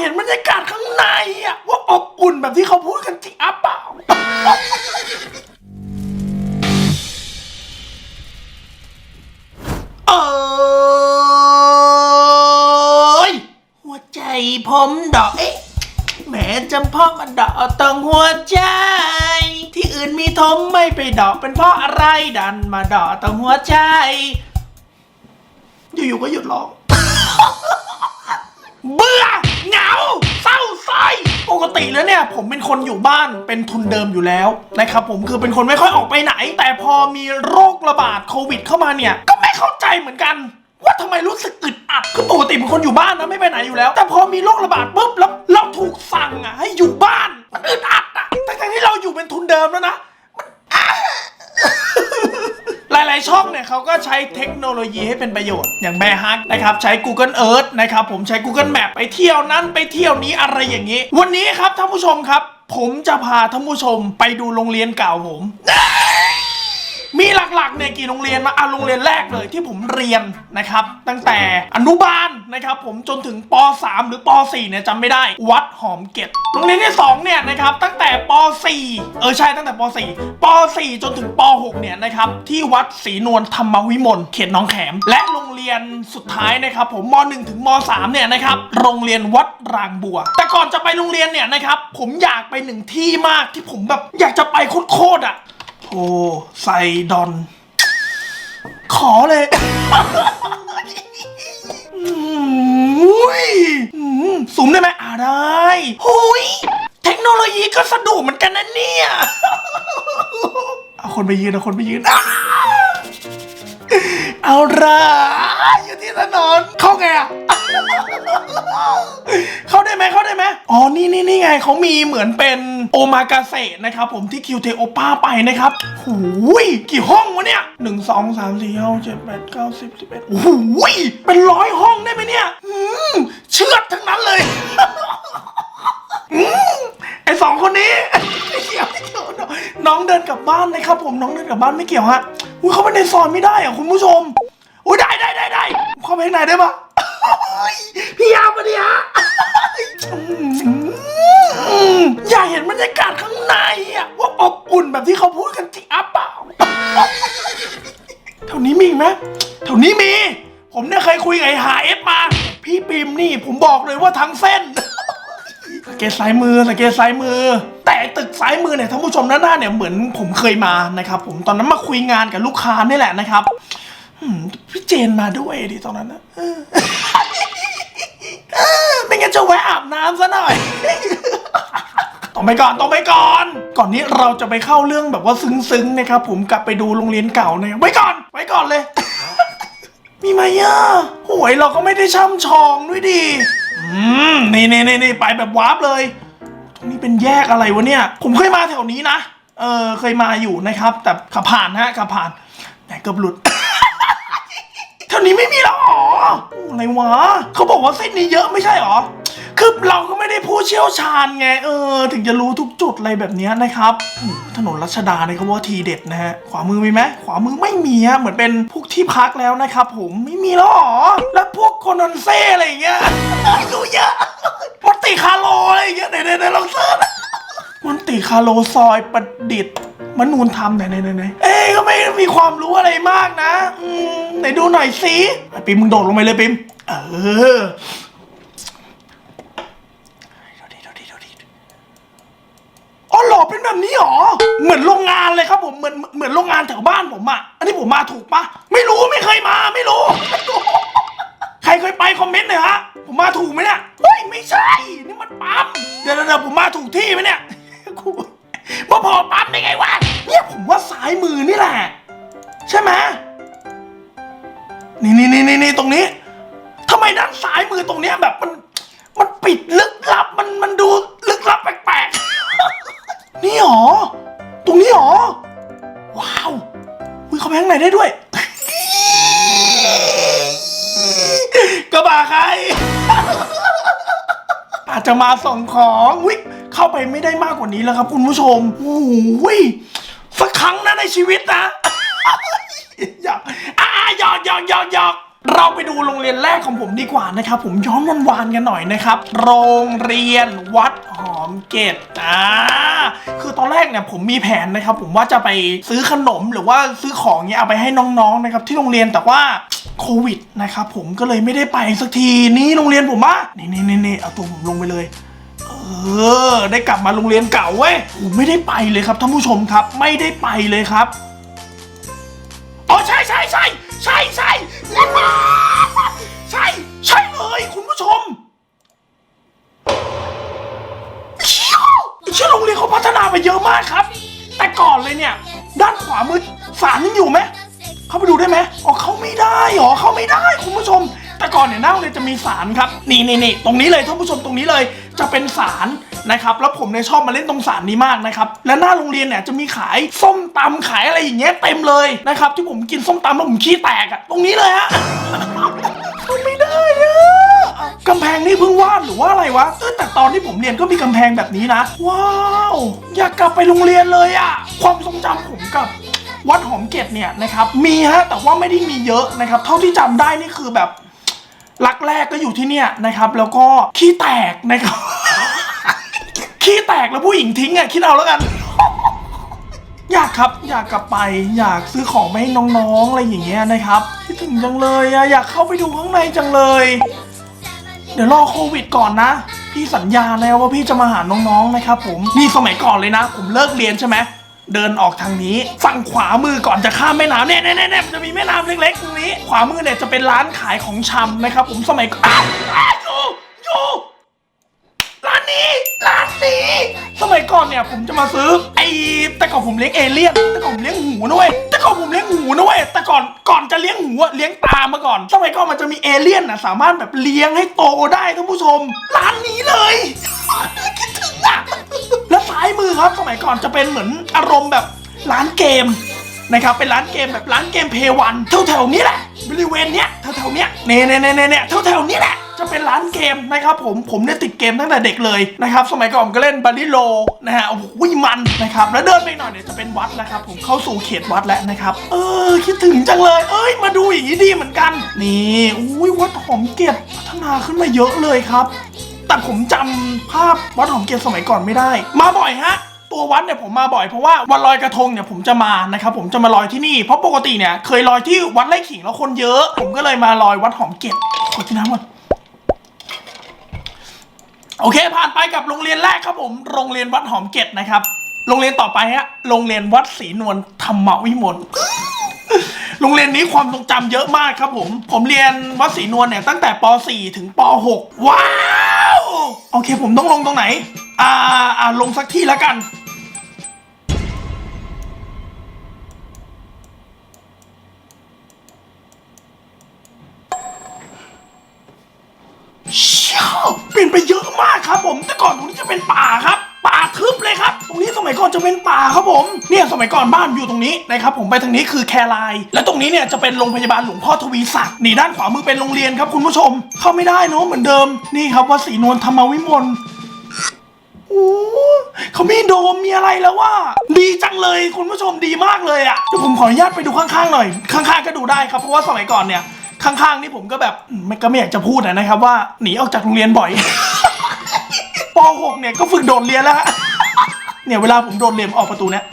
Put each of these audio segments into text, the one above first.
เห็นบรรยากาศข้างในอะว่าอบอุ่นแบบที่เขาพูดกันจริงอะเปล่า เอยหัวใจผมดอกเอ๊ะแหมจำพ่อกันดอกตรงหัวใจ ที่อื่นมีทมไม่ไปดอกเป็นเพราะอะไรดันมาดอกตรงหัวใจ อยู่ๆก็หยุดร้อง บื่อ ปกติแล้วเนี่ยผมเป็นคนอยู่บ้านเป็นทุนเดิมอยู่แล้วนะครับผมคือเป็นคนไม่ค่อยออกไปไหน แต่พอมีโรคระบาดโควิดเข้ามาเนี่ย ก็ไม่เข้าใจเหมือนกัน ว่าทำไมรู้สึกอึดอัดคือปกติเป็นคนอยู่บ้านนะไม่ไปไหนอยู่แล้ว แต่พอมีโรคระบาดปุ๊บแล้วเราถูกสั่งอะให้อยู่บ้านมันอึดอัดอะทั้งๆที่เราอยู่เป็นทุนเดิมแล้วนะ ลาย ๆ ช่องเนี่ยเขาก็ใช้เทคโนโลยีให้เป็นประโยชน์ อย่างแม่ฮักนะครับใช้ Google Earth นะครับผมใช้ Google Map ไปเที่ยวนั้นไปเที่ยวนี้อะไรอย่างนี้ วันนี้ครับท่านผู้ชมครับ ผมจะพาท่านผู้ชมไปดูโรงเรียนเก่าผม มีหลักๆเนี่ยกี่โรงเรียนมาเอาโรงเรียนแรกเลยที่ผมเรียนนะครับ ตั้งแต่อนุบาลนะครับ ผมจนถึงป .3 หรือป .4 เนี่ยจำไม่ได้ วัดหอมเกตโรงเรียนที่สองเนี่ยนะครับตั้งแต่ป .4 เออใช่ตั้งแต่ป .4 ป .4 จนถึงป .6 เนี่ยนะครับที่วัดศรีนวลธรรมวิมลเขตหนองแขม และโรงเรียนสุดท้ายนะครับ ผมม .1 ถึงม .3 เนี่ยนะครับโรงเรียนวัดรางบัว แต่ก่อนจะไปโรงเรียนเนี่ยนะครับผมอยากไปหนึ่งที่มากที่ผมแบบอยากจะไปโคตรๆอะ โอ้ไซดอน ขอเลยอืมอุ้ยสูมได้ไหมอ่าได้หุยเทคโนโลยีก็สะดวกเหมือนกันนะเนี่ยเอาคนไปยืนเอาคนไปยืนอ่าเอาละอยู่ที่ถนนเข้าไงอะเข้าได้ไหมเข้าได้ไหมอ๋อนี่นี่นี่ไงเขามีเหมือนเป็น โอมากาเสะนะครับผมที่คิวเทโอป้าไปนะครับหูยกี่ห้องวะเนี่ยหนึ่งสองสามสี่ห้าเจ็ดแปดเก้าสิบสิบเอ็ดโอ้โหยเป็นร้อยห้องได้ไหมเนี่ยอืมเชือดทั้งนั้นเลยอืมไอสองคนนี้ไม่เกี่ยวไม่เกี่ยวน้องเดินกลับบ้านนะครับ ผมน้องเดินกลับบ้านไม่เกี่ยวฮะอุ้ยเขาไปในซอยไม่ได้อะคุณผู้ชมอุ้ยได้ได้ได้ได้เข้าไปข้างในได้ปะพี่ยามมาดิฮะ มอยากเห็นบรรยากาศข้างในอะว่าอบอุ่นแบบที่เขาพูดกันจริงอะเปล่าแถวนี้มีอีกไหมแถวนี้มี ผมเนี่ยเคยคุยกับไอ้หาเอฟมา พี่ปิมนี่ผมบอกเลยว่าทั้งเส้น สังเกตซ้ายมือสังเกตซ้ายมือ แต่ตึกซ้ายมือเนี่ยท่านผู้ชมด้านหน้าเนี่ยเหมือนผมเคยมานะครับผมตอนนั้นมาคุยงานกับลูกค้านี่แหละนะครับอืมพี่เจนมาด้วยดิตอนนั้นนะเออ เออไม่งั้นจะแวะอาบน้ำซะหน่อย ต้องไปก่อนต้องไปก่อน ก่อนนี้เราจะไปเข้าเรื่องแบบว่าซึ้งๆนะครับผมกลับไปดูโรงเรียนเก่าเนี่ยไว้ก่อนไว้ก่อนเลย มีไหมอะหวยเราก็ไม่ได้ช่ำชองด้วยดิอืมนี่นี่นี่นี่ไปแบบวาร์ปเลย ตรงนี้เป็นแยกอะไรวะเนี่ย ผมเคยมาแถวนี้นะเออเคยมาอยู่นะครับ แต่ขับผ่านฮะขับผ่านแหมเกือบหลุดแถวนี้ไม่มีแล้วหรออะไรวะเขาบอกว่าเส้นนี้เยอะไม่ใช่หรอ คือเราก็ไม่ได้ผู้เชี่ยวชาญไงเออ ถึงจะรู้ทุกจุดอะไรแบบเนี้ยนะครับอืมถนนรัชดาเนี่ยเขาว่าทีเด็ดนะฮะ ขวามือมีไหมขวามือไม่มีฮะเหมือนเป็นพวกที่พักแล้วนะครับผมไม่มีแล้วหรอแล้วพวกโคอนอนเซ่อะไรอย่างเงี้ยดูเยอะมอนติคาร์โลอะไรอย่างเงี้ยไหนไหนไหนลองเสิร์ช มอนติคาร์โลซอยประดิษฐ์มนูนทำไหนไหนไหนไหนเอ้ยก็ไม่มีความรู้อะไรมากนะ อืมไหนดูหน่อยสิไอปิมมึงโดดลงไปเลยปิม เออดูดิดูดิดูดิอ๋อเหรอเป็นแบบนี้เหรอ เหมือนโรงงานเลยครับผมเหมือนเหมือนโรงงานแถวบ้านผมอะอันนี้ผมมาถูกปะไม่รู้ไม่เคยมาไม่รู้ ใครเคยไปคอมเมนต์หน่อยฮะผมมาถูกไหมเนี่ยเฮ้ยไม่ใช่นี่มันปั๊มเดี๋ยวเดี๋ยวผมมาถูกที่ไหมเนี่ยกูมาพอปั๊มได้ไงวะเนี่ยผมว่าซ้ายมือนี่แหละใช่ไหมนี่นี่นี่นี่นี่ตรงนี้ทำไมด้านซ้ายมือตรงเนี้ย ใคร อาจจะมาส่งของวิเข้าไปไม่ได้มากกว่านี้แล้วครับ คุณผู้ชมโอ้โหยสักครั้งนะในชีวิตนะหยอกอ่าหยอกหยอกหยอกหยอกเราไปดูโรงเรียนแรกของผมดีกว่านะครับ ผมย้อนวันวานกันหน่อยนะครับ โรงเรียนวัดหอมเกตอ่าคือตอนแรกเนี่ยผมมีแผนนะครับ ผมว่าจะไปซื้อขนมหรือว่าซื้อของเนี่ยเอาไปให้น้องๆนะครับ ที่โรงเรียนแต่ว่า โควิดนะครับผมก็เลยไม่ได้ไปสักทีนี่โรงเรียนผมอะนี่นี่นี่นี่เอาตัวผมลงไปเลย เออ ได้กลับมาโรงเรียนเก่าเว้ยผมไม่ได้ไปเลยครับท่านผู้ชมครับ ไม่ได้ไปเลยครับอ๋อใช่ใช่ใช่ใช่ใช่ใช่ใช่เลยคุณผู้ชมเชี่ยวเชื่อโรงเรียนเขาพัฒนาไปเยอะมากครับ แต่ก่อนเลยเนี่ย ด้านขวามือศาลยังอยู่ไหม เข้าไปดูได้ไหมอ๋อเขาไม่ได้หรอเขาไม่ได้คุณผู้ชม แต่ก่อนเนี่ยหน้าโรงเรียนจะมีศาลครับนี่นี่นี่ตรงนี้เลยท่านผู้ชมตรงนี้เลยจะเป็นศาลนะครับแล้วผมเนี่ยชอบมาเล่นตรงศาลนี้มากนะครับและหน้าโรงเรียนเนี่ยจะมีขายส้มตำขายอะไรอย่างเงี้ยเต็มเลยนะครับที่ผมกินส้มตำแล้วผมขี้แตกอะตรงนี้เลยฮะเขาไม่ได้อะกำแพงนี่เพิ่งวาดหรือว่าอะไรวะแต่ตอนที่ผมเรียนก็มีกำแพงแบบนี้นะ ว้าว อยากกลับไปโรงเรียนเลยอะความทรงจำผมกับ วัดหอมเกตเนี่ยนะครับมีฮะแต่ว่าไม่ได้มีเยอะนะครับเท่าที่จำได้นี่คือแบบรักแรกก็อยู่ที่เนี่ยนะครับ แล้วก็ขี้แตกนะครับขี้แตกแล้วผู้หญิงทิ้งอะคิดเอาแล้วกัน อยากครับอยากกลับไป อยากซื้อของไปให้น้องๆอะไรอย่างเงี้ยนะครับคิดถึงจังเลยอะอยากเข้าไปดูข้างในจังเลย เดี๋ยวรอโควิดก่อนนะพี่สัญญาแล้วว่าพี่จะมาหาน้องๆนะครับ ผมนี่สมัยก่อนเลยนะ ผมเลิกเรียนใช่ไหม เดินออกทางนี้ ฝั่งขวามือก่อนจะข้ามแม่น้ำเนี่ยเนี่ยเนี่ยเน่จะมีแม่น้ำเล็กๆตรงนี้ ขวามือเนี่ยจะเป็นร้านขายของชำนะครับ ผมสมัยก่อนอ้าวอ้าวอยู่อยู่ร้านนี้ร้านนี้สมัยก่อนเนี่ยผมจะมาซื้อไอ้แต่ก่อนผมเลี้ยงเอเลี่ยนแต่ก่อนผมเลี้ยงหูนะเว้ยแต่ก่อนผมเลี้ยงหูนะเว้ยแต่ก่อนก่อนจะเลี้ยงหูอะเลี้ยงตามาก่อน สมัยก่อนมันจะมีเอเลี่ยนอะสามารถแบบเลี้ยงให้โตได้ท่านผู้ชม ร้านนี้เลย ซ้ายมือครับ สมัยก่อนจะเป็นเหมือนอารมณ์แบบร้านเกมนะครับ เป็นร้านเกมแบบร้านเกมเพย์วันแถวๆนี้แหละ บริเวณเนี้ยแถวๆเนี้ยเน่เน่เน่เน่เน่แถวๆนี้แหละจะเป็นร้านเกมนะครับผมผมเนี่ยติดเกมตั้งแต่เด็กเลยนะครับสมัยก่อนก็เล่นบาริโลนะฮะโอ้โหมันนะครับแล้วเดินไปหน่อยเนี่ยจะเป็นวัดนะครับผมเข้าสู่เขตวัดแล้วนะครับเออคิดถึงจังเลย เอ้ยมาดูอย่างนี้ดีเหมือนกัน นี่อุ้ยวัดหอมเกตพัฒนาขึ้นมาเยอะเลยครับ แต่ผมจำภาพวัดหอมเกตสมัยก่อนไม่ได้ มาบ่อยฮะ ตัววัดเนี่ยผมมาบ่อยเพราะว่าวันลอยกระทงเนี่ยผมจะมานะครับผมจะมาลอยที่นี่เพราะปกติเนี่ยเคยลอยที่วัดไร่ขิงแล้วคนเยอะ ผมก็เลยมาลอยวัดหอมเกตขอกินน้ำก่อน โอเค ผ่านไปกับโรงเรียนแรกครับผม โรงเรียนวัดหอมเกตนะครับ โรงเรียนต่อไปฮะ โรงเรียนวัดศรีนวลธรรมวิมล โรงเรียนนี้ความทรงจำเยอะมากครับผม ผมเรียนวัดศรีนวลเนี่ยตั้งแต่ป .4 ถึงป .6 ว้าว โอเคผมต้องลงตรงไหน อ่าอ่าลงสักที่แล้วกัน จะเป็นป่าครับผม เนี่ยสมัยก่อนบ้านอยู่ตรงนี้นะครับผมไปทางนี้คือแคราย และตรงนี้เนี่ยจะเป็นโรงพยาบาลหลวงพ่อทวีศักดิ์นี่ด้านขวามือเป็นโรงเรียนครับคุณผู้ชม เข้าไม่ได้เนอะเหมือนเดิม นี่ครับวัดศรีนวลธรรมวิมลโอ้เขามีโดมมีอะไรแล้วว่า ดีจังเลยคุณผู้ชมดีมากเลยอะ่ะเดี๋ยวผมขออนุญาตไปดูข้างๆหน่อย ข้างๆก็ดูได้ครับเพราะว่าสมัยก่อนเนี่ยข้างๆนี่ผมก็แบบไม่ก็ไม่อยากจะพูดอะนะครับว่าหนีออกจากโรงเรียนบ่อยป .6 เนี่ยก็ฝึกโดดเรียนแล้วฮะ เนี่ยเวลาผมโดนเลียมออกประตูเนี่ย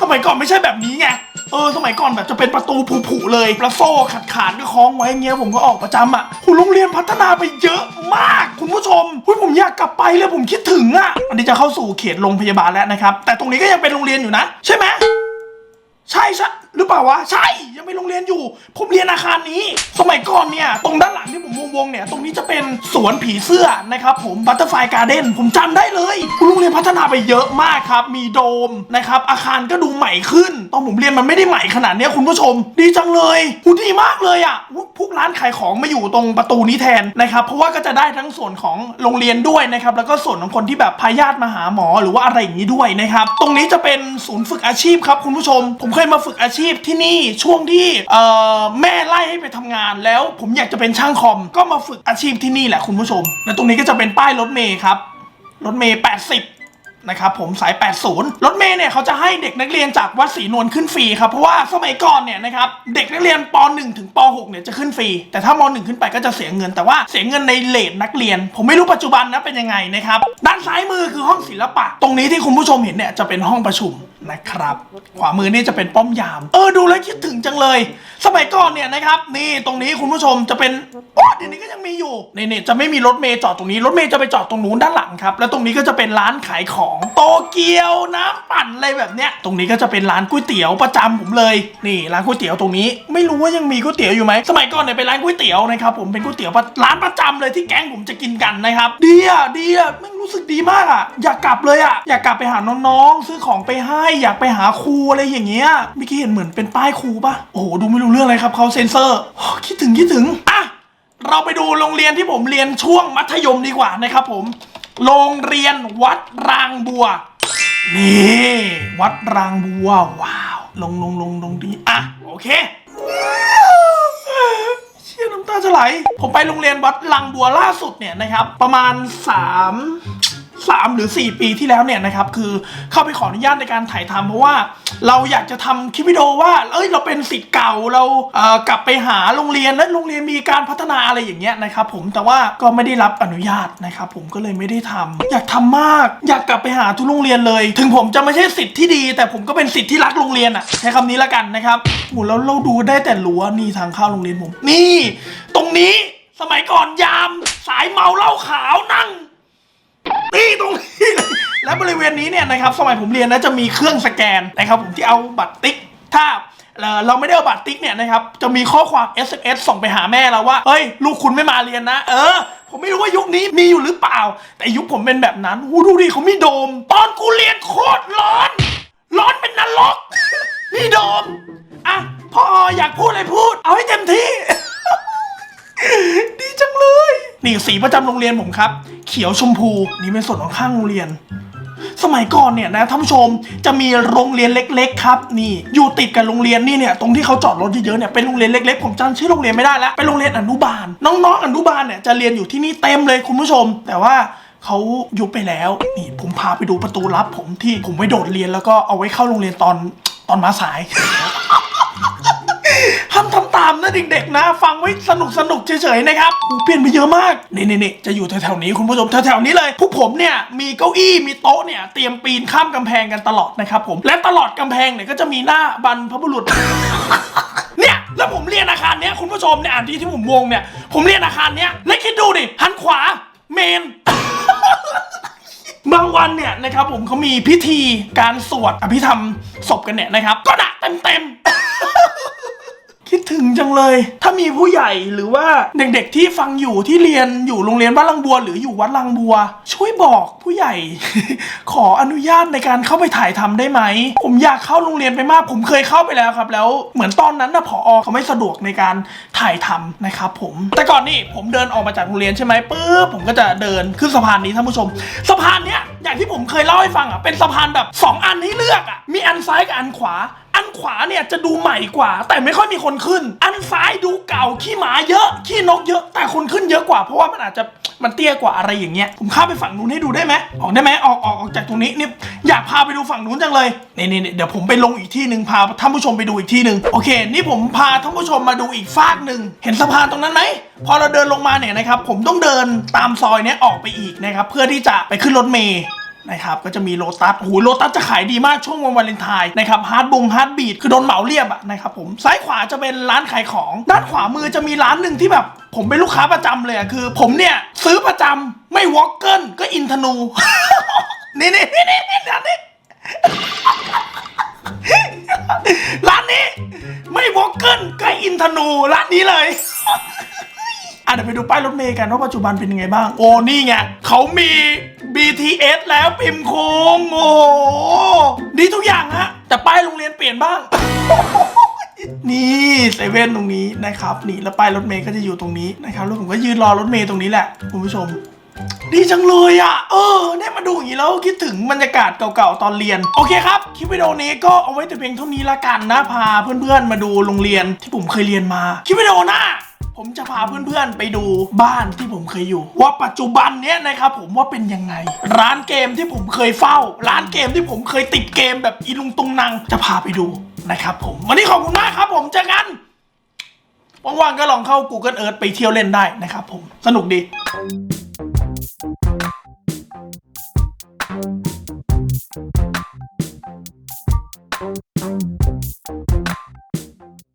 สมัยก่อนไม่ใช่แบบนี้ไง เออ สมัยก่อนแบบจะเป็นประตูผุๆเลยประโซ่ขัดขาดๆก็คล้องไว้เงี้ยผมก็ออกประจำอะคุณโรงเรียนพัฒนาไปเยอะมาก คุณผู้ชมคุณผมอยากกลับไปเลยผมคิดถึงอะอันนี้จะเข้าสู่เขตโรงพยาบาลแล้วนะครับ แต่ตรงนี้ก็ยังเป็นโรงเรียนอยู่นะ ใช่ไหม ใช่ใช่หรือเปล่าวะ ใช่ ยังเป็นโรงเรียนอยู่ ผมเรียนอาคารนี้ สมัยก่อนเนี่ย ตรงด้านหลังที่ผมวงๆเนี่ย ตรงนี้จะเป็นสวนผีเสื้อนะครับผมบัตเตอร์ไฟการ์เด้นผมจำได้เลยโรงเรียนพัฒนาไปเยอะมากครับ มีโดมนะครับ อาคารก็ดูใหม่ขึ้น ตอนผมเรียนมันไม่ได้ใหม่ขนาดเนี้ยคุณผู้ชม ดีจังเลยหูดีมากเลยอะอุ๊ยพวกร้านขายของมาอยู่ตรงประตูนี้แทนนะครับ เพราะว่าก็จะได้ทั้งส่วนของโรงเรียนด้วยนะครับ แล้วก็ส่วนของคนที่แบบพาญาติมาหาหมอหรือว่าอะไรอย่างนี้ด้วยนะครับ ตรงนี้จะเป็นศูนย์ฝึกอาชีพครับคุณผู้ชม ผมเคยมาฝึกอาชีพที่นี่ช่วงที่เอ่อแม่ไล่ให้ไปทำงานแล้ว ผมอยากจะเป็นช่างคอม ก็มาฝึกอาชีพที่นี่แหละคุณผู้ชม และตรงนี้ก็จะเป็นป้ายรถเมย์ครับ รถเมย์ 80 นะครับผมสาย 80 รถเมย์เนี่ยเขาจะให้เด็กนักเรียนจากวัดศรีนวลขึ้นฟรีครับ เพราะว่าสมัยก่อนเนี่ยนะครับเด็กนักเรียนป .1 ถึงป .6 เนี่ยจะขึ้นฟรี แต่ถ้าม1ขึ้นไปก็จะเสียเงิน แต่ว่าเสียเงินในเลทนักเรียน ผมไม่รู้ปัจจุบันนะเป็นยังไงนะครับ ด้านซ้ายมือคือห้องศิลปะ ตรงนี้ที่คุณผู้ชมเห็นเนี่ยจะเป็นห้องประชุม นะครับ ขวามือนี่จะเป็นป้อมยาม เออดูแล้วคิดถึงจังเลย สมัยก่อนเนี่ยนะครับ นี่ตรงนี้คุณผู้ชมจะเป็นโอ้เดี๋ยวนี้ก็ยังมีอยู่นี่นี่จะไม่มีรถเมย์จอดตรงนี้ รถเมย์จะไปจอดตรงนู้นด้านหลังครับ แล้วตรงนี้ก็จะเป็นร้านขายของโตเกียวน้ำปั่นอะไรแบบเนี้ย ตรงนี้ก็จะเป็นร้านก๋วยเตี๋ยวประจำผมเลย นี่ร้านก๋วยเตี๋ยวตรงนี้ ไม่รู้ว่ายังมีก๋วยเตี๋ยวอยู่ไหมสมัยก่อนเนี่ยเป็นร้านก๋วยเตี๋ยวนะครับผมเป็นก๋วยเตี๋ยวระร้านประจำเลยที่แก๊งผมจะกินกันนะครับ ดีอะดีอะไม่รู้สึกดีมากอะ อยากกลับเลยอะ อยากกลับไปหาน้องๆ ซื้อของไปให้ อยากไปหาครูอะไรอย่างเงี้ยเมื่อกี้เห็นเหมือนเป็นป้ายครูปะโอ้โห ดูไม่รู้เรื่องเลยครับเขาเซ็นเซอร์ คิดถึงคิดถึง อะ เราไปดูโรงเรียนที่ผมเรียนช่วงมัธยมดีกว่านะครับผม โรงเรียนวัดรางบัว นี่ วัดรางบัว ว้าว ลงลงลงลงดี อะ โอเคาจะไหล ผมไปโรงเรียนวัดลังบัวล่าสุดเนี่ยนะครับ ประมาณ 3 3 หรือ 4 ปีที่แล้วเนี่ยนะครับคือเข้าไปขออนุญาตในการถ่ายทำเพราะว่าเราอยากจะทำคลิปวิดีโอว่าเอ้ยเราเป็นสิทธิ์เก่าเราเอ่อกลับไปหาโรงเรียนและโรงเรียนมีการพัฒนาอะไรอย่างเงี้ยนะครับผมแต่ว่าก็ไม่ได้รับอนุญาตนะครับผมก็เลยไม่ได้ทำอยากทำมาก อยากกลับไปหาทุกโรงเรียนเลย ถึงผมจะไม่ใช่สิทธิ์ที่ดี แต่ผมก็เป็นสิทธิ์ที่รักโรงเรียนอะใช้คำนี้ละกันนะครับโหแล้วเราดูได้แต่รั้วนี่ทางเข้าโรงเรียนผม นี่ ตรงนี้สมัยก่อนยาม สายเมาเหล้าขาวนั่ง นี่ตรงนี้เลยและบริเวณนี้เนี่ยนะครับสมัยผมเรียนนะจะมีเครื่องสแกนนะครับผมที่เอาบัตรติ๊ก ถ้าเอ่อเราไม่ได้เอาบัตรติ๊กเนี่ยนะครับจะมีข้อความ SMS ส่งไปหาแม่เราว่าเฮ้ย ลูกคุณไม่มาเรียนนะ เออ ผมไม่รู้ว่ายุคนี้มีอยู่หรือเปล่า แต่ยุคผมเป็นแบบนั้นหูดูดิเขามีโดม ตอนกูเรียนโคตรร้อน ร้อนเป็นนรก นี่โดมอะพออยากพูดอะไรพูด เอาให้เต็มที่ ดีจังเลย นี่สีประจำโรงเรียนผมครับ เขียวชมพูนี่เป็นส่วนของข้างโรงเรียน สมัยก่อนเนี่ยนะท่านผู้ชมจะมีโรงเรียนเล็ก ๆ ครับ นี่อยู่ติดกับโรงเรียนนี่เนี่ยตรงที่เขาจอดรถเยอะๆเนี่ยเป็นโรงเรียนเล็กๆผมจำชื่อโรงเรียนไม่ได้แล้วเป็นโรงเรียนอนุบาล น้องๆอนุบาลเนี่ยจะเรียนอยู่ที่นี่เต็มเลยคุณผู้ชม แต่ว่าเขายุบไปแล้วนี่ผมพาไปดูประตูลับผมที่ผมไปโดดเรียนแล้วก็เอาไว้เข้าโรงเรียนตอนตอนมาสาย ตามนะเด็กๆนะ ฟังไว้สนุกสนุกเฉยๆนะครับเปลี่ยนไปเยอะมากนี่นี่นจะอยู่แถวๆนี้คุณผู้ชมแถวๆนี้เลยพวกผมเนี่ยมีเก้าอี้มีโต๊ะเนี่ยเตรียมปีนข้ามกำแพงกันตลอดนะครับผมและตลอดกำแพงเนี่ยก็จะมีหน้าบรรพบุรุษเนี่ยแล้วผมเรียนอาคารเนี้ยคุณผู้ชมเนี่ยอ่านที่ที่ผมวงเนี่ยผมเรียนอาคารเนี้ยแล้วคิดดูดิหันขวาเมนบางวันเนี่ยนะครับผมเขามีพิธีการสวดอภิธรรมศพกันเนี่ยนะครับ ก็ด่าเต็มเต็มๆ คิดถึงจังเลย ถ้ามีผู้ใหญ่หรือว่าเด็กๆที่ฟังอยู่ที่เรียนอยู่โรงเรียนบ้านลังบัว หรืออยู่วัดลังบัว ช่วยบอกผู้ใหญ่ ขออนุญาตในการเข้าไปถ่ายทำได้ไหม ผมอยากเข้าโรงเรียนไปมาก ผมเคยเข้าไปแล้วครับ แล้วเหมือนตอนนั้นนะผอเขาไม่สะดวกในการถ่ายทำนะครับผม แต่ก่อนนี่ผมเดินออกมาจากโรงเรียนใช่ไหมปุ๊บผมก็จะเดินขึ้นสะพานนี้ท่านผู้ชม สะพานเนี้ยอย่างที่ผมเคยเล่าให้ฟังอะเป็นสะพานแบบสองอันให้เลือกอะมีอันซ้ายกับอันขวา ขวาเนี่ยจะดูใหม่กว่า แต่ไม่ค่อยมีคนขึ้น อันซ้ายดูเก่าขี้หมาเยอะขี้นกเยอะแต่คนขึ้นเยอะกว่าเพราะว่ามันอาจจะมันเตี้ยกว่าอะไรอย่างเงี้ยผมข้ามไปฝั่งนู้นให้ดูได้ไหมออกได้ไหมออกออกออกจากตรงนี้นี่อยากพาไปดูฝั่งนู้นจังเลยนี่นี่นี่เดี๋ยวผมไปลงอีกที่หนึ่งพาท่านผู้ชมไปดูอีกที่หนึ่งโอเค นี่ผมพาท่านผู้ชมมาดูอีกฟากหนึ่งเห็นสะพานตรงนั้นไหมพอเราเดินลงมาเนี่ยนะครับผมต้องเดินตามซอยเนี้ยออกไปอีกนะครับเพื่อที่จะไปขึ้นรถเมล์ นะครับก็จะมีโลตัสโอ้โหโลตัสจะขายดีมากช่วงวันวาเลนไทน์นะครับฮาร์ดบงฮาร์ดบีดคือโดนเหมาเรียบอะนะครับผมซ้ายขวาจะเป็นร้านขายของ ด้านขวามือจะมีร้านหนึ่งที่แบบผมเป็นลูกค้าประจำเลยอะคือ ผมเนี่ยซื้อประจำไม่วอลเกิลก็อินทนูนี่นี่นี่นี่ร้านนี้ร้านนี้ไม่วอลเกิลก็อินทนูร้านนี้เลย อะเดี๋ยวไปดูป้ายรถเมย์กันว่าปัจจุบันเป็นยังไงบ้าง โอ้นี่ไงเขามี BTS แล้วพิมพ์โค้งโอ้โหดีทุกอย่างฮะแต่ป้ายโรงเรียนเปลี่ยนบ้าง นี่เซเว่นตรงนี้นะครับ นี่แล้วป้ายรถเมย์ก็จะอยู่ตรงนี้นะครับแล้วผมก็ยืนรอรถเมย์ตรงนี้แหละคุณผู้ชม ดีจังเลยอะ เออได้มาดูอย่างนี้แล้วคิดถึงบรรยากาศเก่าๆตอนเรียน โอเคครับ คลิปวิดีโอนี้ก็เอาไว้แต่เพียงเท่านี้ละกันนะพาเพื่อนๆมาดูโรงเรียนที่ผมเคยเรียนมา คลิปวิดีโอหน้า ผมจะพาเพื่อนๆไปดูบ้านที่ผมเคยอยู่ ว่าปัจจุบันเนี้ยนะครับผมว่าเป็นยังไง ร้านเกมที่ผมเคยเฝ้า ร้านเกมที่ผมเคยติดเกมแบบอีลุงตุงนังจะพาไปดูนะครับผมวันนี้ขอบคุณมากครับ ผมเจอกันว่างๆก็ลองเข้า Google Earth ไปเที่ยวเล่นได้นะครับผมสนุกดี